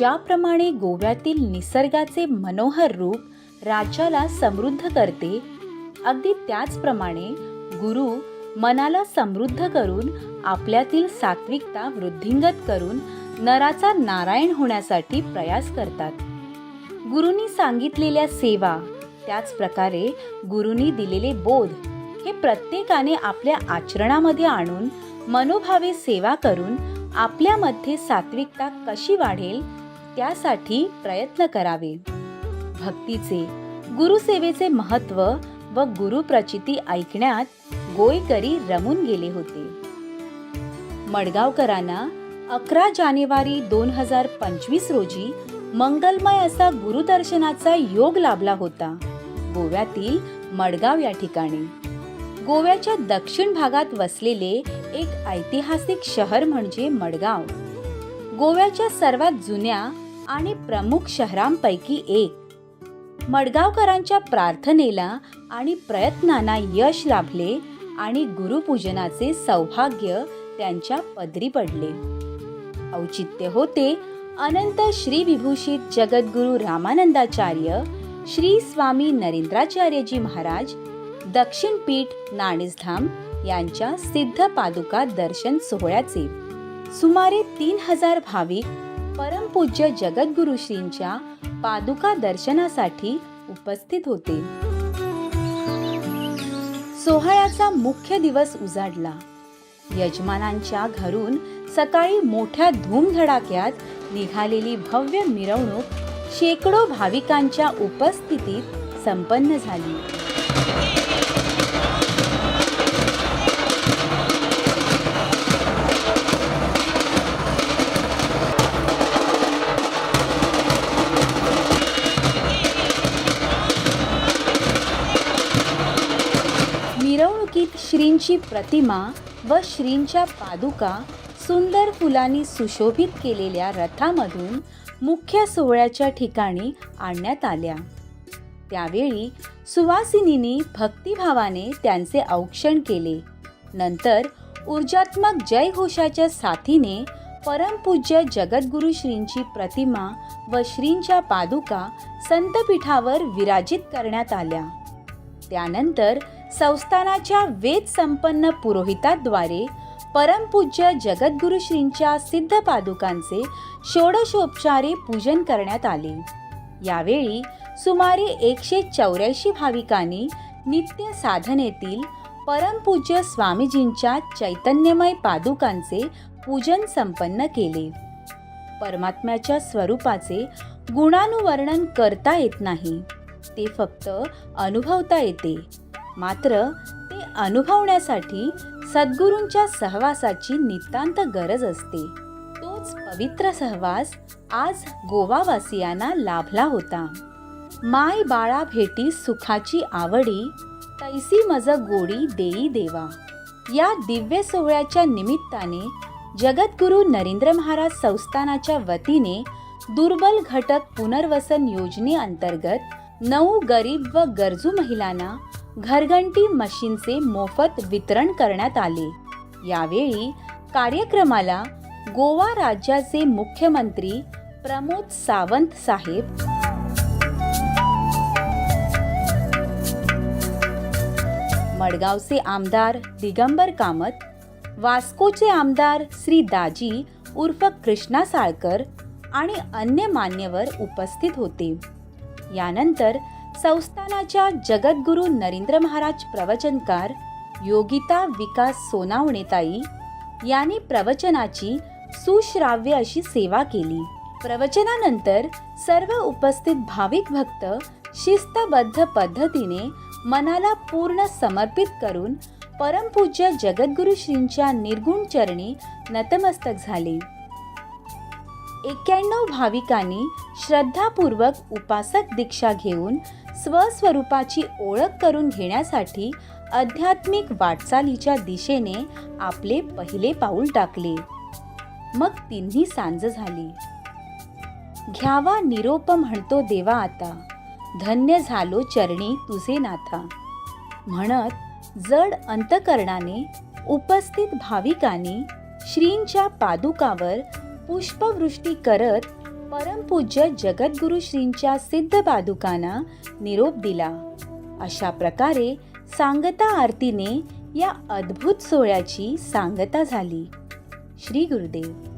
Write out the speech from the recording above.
ज्याप्रमाणे गोव्यातील निसर्गाचे मनोहर रूप राज्याला समृद्ध करते अगदी त्याचप्रमाणे गुरु मनाला समृद्ध करून आपल्यातील सात्विकता वृद्धिंगत करून नराचा नारायण होण्यासाठी प्रयास करतात. गुरुनी सांगितलेल्या सेवा त्याच प्रकारे गुरुंनी दिलेले बोध हे प्रत्येकाने आपल्या आचरणामध्ये आणून मनोभावे सेवा करून आपल्यामध्ये सात्विकता कशी वाढेल त्यासाठी प्रयत्न करावे. भक्तीचे गुरुसेवेचे महत्त्व व गुरुप्रचिती ऐकण्यात गोयकरी रमून गेले होते. मडगावकरांना अकरा जानेवारी दोन हजार पंचवीस रोजी मंगलमय असा गुरुदर्शनाचा योग लाभला होता गोव्यातील मडगाव या ठिकाणी. गोव्याच्या दक्षिण भागात वसलेले एक ऐतिहासिक शहर म्हणजे मडगाव. गोव्याच्या सर्वात जुन्या आणि प्रमुख शहरांपैकी एक. मडगावकरांच्या प्रार्थनेला आणि प्रयत्नांना यश लाभले आणि गुरुपूजनाचे सौभाग्य त्यांच्या पदरी पडले. औचित्य होते अनंत श्री विभूषित जगद्गुरु रामानंदाचार्य श्री स्वामी नरेंद्राचार्यजी महाराज दक्षिण पीठ नाणेसधाम यांच्या सिद्ध पादुका दर्शन सोहळ्याचे सुमारे तीन हजार भाविक परमपूज्य जगद्गुरु श्रींच्या पादुका दर्शनासाठी उपस्थित होते. सोहळ्याचा मुख्य दिवस उजाडला. यजमानांच्या घरून सकाळी मोठ्या धूमधडाक्यात निघालेली भव्य मिरवणूक शेकडो भाविकांच्या उपस्थितीत संपन्न झाली. मिरवणुकीत श्रींची प्रतिमा व श्रींच्या पादुका सुंदर फुलांनी सुशोभित केलेल्या रथामधून मुख्य सोहळ्याच्या ठिकाणी आणण्यात आल्या. त्यावेळी सुवासिनींनी भक्तिभावाने त्यांचे औक्षण केले. नंतर ऊर्जात्मक जयघोषाच्या साथीने परमपूज्य जगद्गुरु श्रींची प्रतिमा व श्रींच्या पादुका संतपीठावर विराजित करण्यात आल्या. त्यानंतर संस्थानाच्या वेद संपन्न पुरोहिताद्वारे परमपूज्य जगद्गुरु श्रींच्या सिद्ध पादुकांचे षोडशोपचारे पूजन करण्यात आले. यावेळी सुमारे एकशे चौऱ्याऐंशी भाविकांनी नित्य साधनेतील परमपूज्य स्वामीजींच्या चैतन्यमय पादुकांचे पूजन संपन्न केले. परमात्म्याच्या स्वरूपाचे गुणानुवर्णन करता येत नाही. ते फक्त अनुभवता येते. मात्र ते अनुभवण्यासाठी सद्गुरूंच्या सहवासाची नितांत गरज असते. तोच पवित्र सहवास आज गोवावासियांना लाभला होता. माय बाळा भेटी सुखाची आवडी तैसी मज गोडी देई देवा. या दिव्य सोहळ्याच्या निमित्ताने जगद्गुरु नरेंद्र महाराज संस्थानाच्या वतीने दुर्बल घटक पुनर्वसन योजनेअंतर्गत नऊ गरीब व गरजू महिलांना घरघंटी मशीनचे मोफत वितरण करण्यात आले. यावेळी कार्यक्रमाला गोवा राज्याचे मुख्यमंत्री प्रमोद सावंत साहेब मडगावचे आमदार दिगंबर कामत वास्कोचे आमदार श्री दाजी उर्फ कृष्णा साळकर आणि अन्य मान्यवर उपस्थित होते. यानंतर संस्थानाच्या जगद्गुरु नरेंद्र महाराज प्रवचनकार योगिता विकास सोनावणेताई यांनी प्रवचनाची सुश्राव्य अशी सेवा केली. प्रवचनानंतर सर्व उपस्थित भाविक भक्त शिस्तबद्ध पद्धतीने मनाला पूर्ण समर्पित करून परमपूज्य जगद्गुरु श्रींच्या निर्गुण चरणी नतमस्तक झाले. एक्क्याण्णव भाविकांनी श्रद्धापूर्वक उपासक दीक्षा घेऊन स्वस्वरूपाची ओळख करून घेण्यासाठी आध्यात्मिक वाटचालीच्या दिशेने आपले पहिले पाऊल टाकले. मग तिन्ही सांज झाली. घ्यावा निरोप म्हणतो देवा आता. धन्य झालो चरणी तुझे नाथा. म्हणत जड अंतकरणाने उपस्थित भाविकांनी श्रींच्या पादुकावर पुष्पवृष्टी करत परमपूज्य जगद्गुरु श्रींच्या सिद्ध पादुकांना निरोप दिला. अशा प्रकारे सांगता आरतीने या अद्भुत सोहळ्याची सांगता झाली. श्री गुरुदेव.